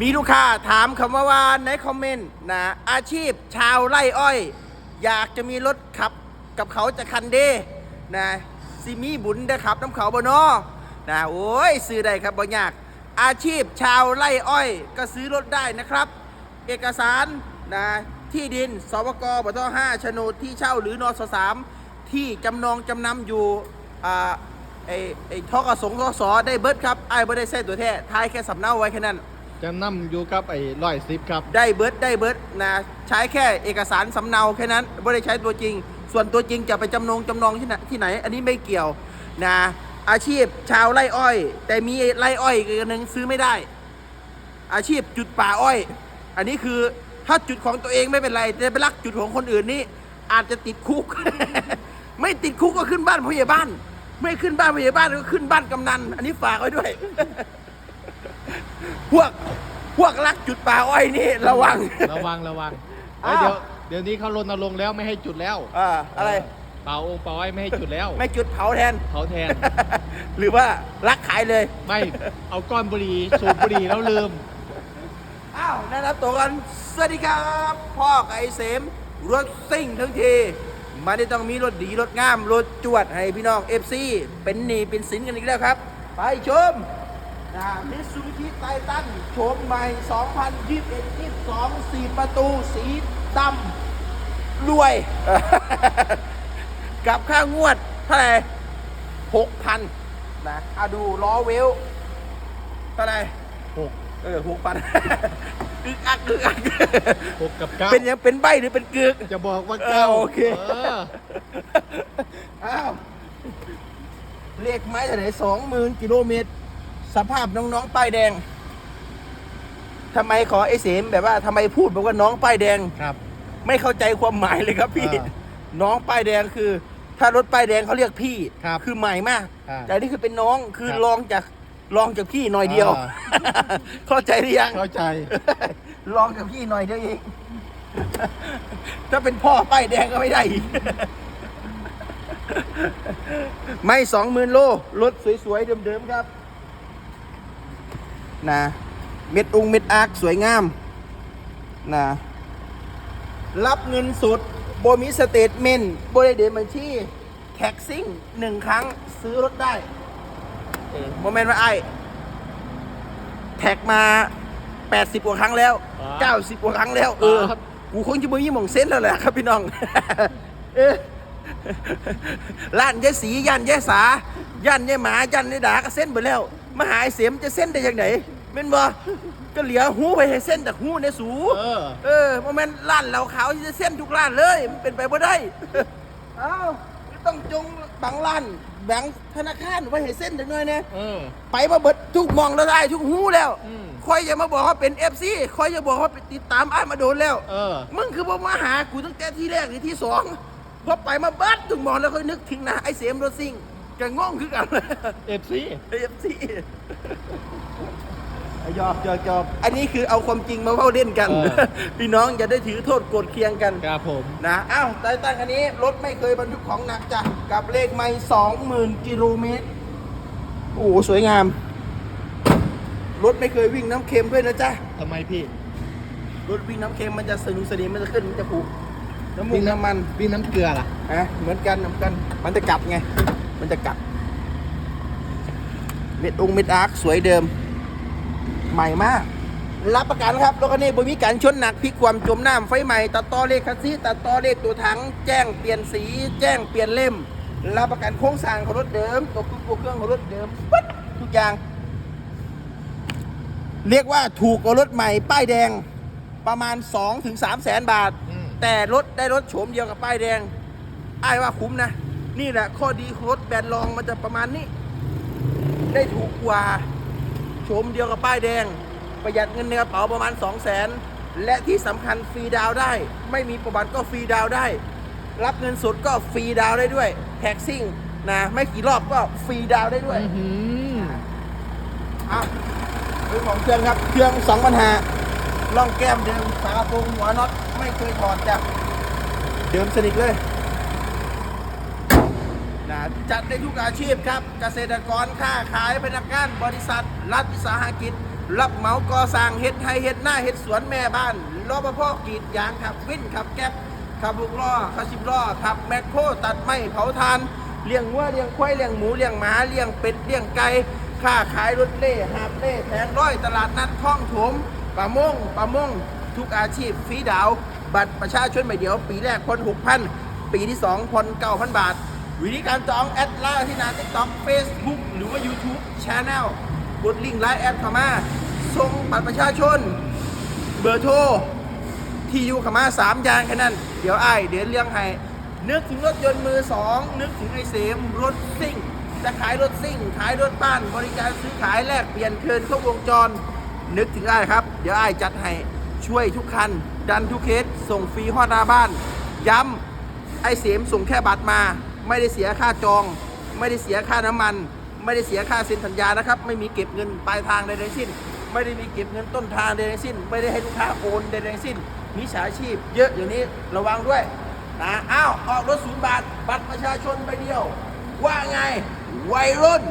มีลูกค้าถามคำว่าว่าในคอมเมนต์นะอาชีพชาวไร่อ้อย อยากจะมีรถขับกับเขาจะคันเดนะสิมีบุญได้ขับน้ำเขาบนอนะโอ้ยซื้อได้ครับบ่ยาก อาชีพชาวไร่อ้อย ก็ซื้อรถได้นะครับ เอกสารนะที่ดินสวกบท5โฉนดที่เช่าหรือนอสสามที่จำนองจำนำอยู่อ่าไอ้ไอ้ทกสงทสได้เบิดครับไอ้บ่ได้เส้นตัวแท้ทายแค่สำเนาไว้แค่นั้น จะนั่อยู่กับไอ้ร้อยสิบครับ ได้เบิร์ดได้เบิร์ดนะใช้แค่เอกสารสำเนาแค่นั้นไม่ได้ใช้ตัวจริง ส่วนตัวจริงจะไปจำนงจำนองที่ไหนที่ไหน อันนี้ไม่เกี่ยวนะอาชีพชาวไร่อ้อย แต่มีไร่อ้อยอีกหนึ่งซื้อไม่ได้ อาชีพจุดป่าอ้อย อันนี้คือถ้าจุดของตัวเองไม่เป็นไรแต่ไปลักจุดของคนอื่นนี่อาจจะติดคุก ไม่ติดคุกก็ขึ้นบ้านผู้ใหญ่บ้าน ไม่ขึ้นบ้านผู้ใหญ่บ้านก็ขึ้นบ้านกำนัน อันนี้ฝากไว้ด้วย พวกพวกลักจุดป่าอ้อยนี่ระวัง ระวังระวังอ้าวเอ้ยเดี๋ยวเดี๋ยวนี้เขารณรงค์แล้วไม่ให้จุดแล้วอ่าอะไรเป่าองค์เป่าไอ้ไม่ให้จุดแล้วไม่จุดเผาแทนเผาแทน หรือว่าลักขายเลยไม่เอาก้อนบุหรี่สูบบุหรี่แล้วลืม อ้าวแนะนำตัวกันสวัสดีครับพ่อไก่เสมรถซิ่งทั้งทีมันได้ต้องมีรถดีรถงามรถจวดให้พี่น้อง FC เป็นหนีเป็นสินกันอีกแล้วครับ ไปชมนะ มิตซูบิชิไททันโฉมใหม่ 2021 22 4 ประตูสีดำรวย กับค่างวดเท่าไหร่หกพันนะอาดูล้อเวลเท่าไหร่หกเออหกพันอึกอักอึกอักหกกับเก้าเป็นยังเป็นใบหรือเป็นกึกจะบอกว่าเอเก้าอโอเคเอออ้าวเลขไม้เท่าไหร่สองหมื่นกิโลเมตร สภาพน้องๆป้ายแดงทำไมขอไอ้เสมแบบว่าทำไมพูดบอกว่าน้องป้ายแดงครับ ไม่เข้าใจความหมายเลยครับพี่อ่าน้องป้ายแดงคือ ถ้ารถป้ายแดงเขาเรียกพี่ครับอใหม่มากอ่าแต่นี่คือเป็นน้องคือครับรองจากรองจากพี่หน่อยเดียวอ่าเข้าใจหรือยังเข้าใจลองกับพี่หน่อยเดียวเองถ้าเป็นพ่อป้ายแดงก็ไม่ได้อีกไม่สองหมื่นโลรถสวยๆเดิมๆครับ นะเม็ดอุงเม็ดอาร์คสวยงามนะรับเงินสดโบมีสเตทเมนต์โบได้เดบัญชีแท็กซิ่งหนึ่งครั้งซื้อรถได้เออโมเมนต์ว่าไอ้แท็กมา 80 กว่าครั้งแล้วอ๋อ90 กว่าครั้งแล้วเออครับกูคงจะมือยี่หม่องเส้นแล้วแหละครับพี่น้องเออล้านยายสียันยายสายันยายหมายันยายดาก็เส้นไปแล้ว มาหาไอ้เสียมจะเส้นได้ยังไงเม่นบ่ก็เหลียวหูไปให้เส้นจากหูในสู เออ เออโมเมนต์ร้านเหล่าขาวที่จะเส้นทุกร้านเลย มันเป็นไปบ่ได้ เอ้าต้องจงบางร้านแบงค์ธนาคารไว้ให้เส้นจังหน่อยเนี่ยเออ ไปมาเบิดทุกมองแล้วได้ทุกหูแล้วอืม คอยอย่ามาบอกว่าเป็นเอฟซีคอยอย่าบอกว่าไปติดตามอ้ายมาโดนแล้ว เออ มึงคือบ่มาหากูตั้งแต่ที่แรกหรือที่สองพอไปมาเบิดทุกมองแล้วค่อยนึกถึงหนะไอ้เสียมรถซิ่ง จะง่องคือกันเอฟซีเอฟซียอกยอกยอกอันนี้คือเอาความจริงมาเล่าเล่นกัน พี่น้องอย่าได้ถือโทษโกรธเคียงกันครับผมนะอ้าวไตตันคันนี้รถไม่เคยบรรทุกของหนักจ้ะกับเลขไม่สองหมื่นกิโลเมตรโอ้โหสวยงามรถไม่เคยวิ่งน้ำเค็มด้วยนะจ๊ะทำไมพี่ รถวิ่งน้ำเค็มมันจะสนุกสนิมมันจะขึ้นมันจะผูกน้ำมูกน้ำมันวิ่งน้ำเกลือล่ะอะเหมือนกันเหมือนกัน มันจะกัดไง มันจะกัด เม็ดองค์เม็ดอาร์คสวยเดิม ใหม่มาก รับประกันครับรถคันนี้บ่มีการชนหนักพลิกความจมน้ำไฟใหม่ตัดต่อเลขคัสซีตัดต่อเลขตัวถัง แจ้งเปลี่ยนสี แจ้งเปลี่ยนเล่ม รับประกันโครงสร้างของรถเดิมตัวเครื่องตัวเครื่องของรถเดิมปึ๊ดทุกอย่าง เรียกว่าถูกกว่ารถใหม่ ป้ายแดงประมาณ 2-3ถึง3แสนบาทอืมแต่รถได้รถโฉมเดียวกับป้ายแดงอ้ายว่าคุ้มนะ นี่แหละข้อดีของรถแบรนด์รองมันจะประมาณนี้ ได้ถูกกว่าโฉมเดียวกับป้ายแดง ประหยัดเงินในกระเป๋าประมาณ 2 0 0แสนและที่สำคัญฟรีดาวน์ได้ ไม่มีประวัติก็ฟรีดาวน์ได้ รับเงินสดก็ฟรีดาวน์ได้ด้วยแท็กซิ่งนะไม่กี่รอบก็ฟรีดาวน์ได้ด้วยอื้อหืออะดูของเครื่องครับเครื่องสองปัญหาล่องแก้มเดิมฝากระโปรงหัวน็อตไม่เคยถอดจากเดิมสนิทเลยนะ จัดได้ทุกอาชีพครับ เกษตรกรค้าขายพนักงานบริษัท รัฐวิสาหกิจ รับเหมาก่อสร้างเฮ็ดไฮเฮ็ดหน้าเฮ็ดสวนแม่บ้านรปภกรีดยางขับวิ่นขับแก๊บขับลูกล้อขับสิบล้อขับแมคโครตัดไม้เผาทานเลี้ยงวัวเลี้ยงควายเลี้ยงหมูเลี้ยงหมาเลี้ยงเป็ดเลี้ยงไก่ค้าขายรถเล่หาบเล่แผงร้อยตลาดนัดคลองถมป่ามงป่ามงทุกอาชีพฟรีดาว บัตรประชาชนใบเดียว ปีแรกพ้น6,000 ปีที่2พ้น9,000 บาท วิธีการจองแอดไลน์ที่น้า TikTok Facebook หรือว่า YouTube Channel กดลิงก์ไลน์แอดเข้ามาส่งบัตรประชาชน เบอร์โทร ที่อยู่เข้ามา3อย่างแค่นั้น เดี๋ยวไอ้เดี๋ยวเลี้ยงให้ นึกถึงรถยนต์มือ2นึกถึงไอเสมรถซิ่ง จะขายรถซิ่ง ขายรถบ้าน บริการซื้อขายแลกเปลี่ยนเทิร์นครบวงจร นึกถึงไอ้ครับ เดี๋ยวไอ้จัดให้ช่วยทุกคัน ดันทุกเคสส่งฟรีฮอดหน้าบ้าน ย้ำไอเสมส่งแค่บัตรมา ไม่ได้เสียค่าจอง ไม่ได้เสียค่าน้ำมัน ไม่ได้เสียค่าเซ็นสัญญานะครับ ไม่มีเก็บเงินปลายทางใดๆสิ้น ไม่ได้มีเก็บเงินต้นทางใดๆสิ้น ไม่ได้ให้ลูกค้าโอนใดๆสิ้นมิจฉาชีพ เยอะอย่างนี้ระวังด้วยนะอ้าวออกรถศูนย์บาท บัตรประชาชนใบเดียว ว่าไงวัยรุ่น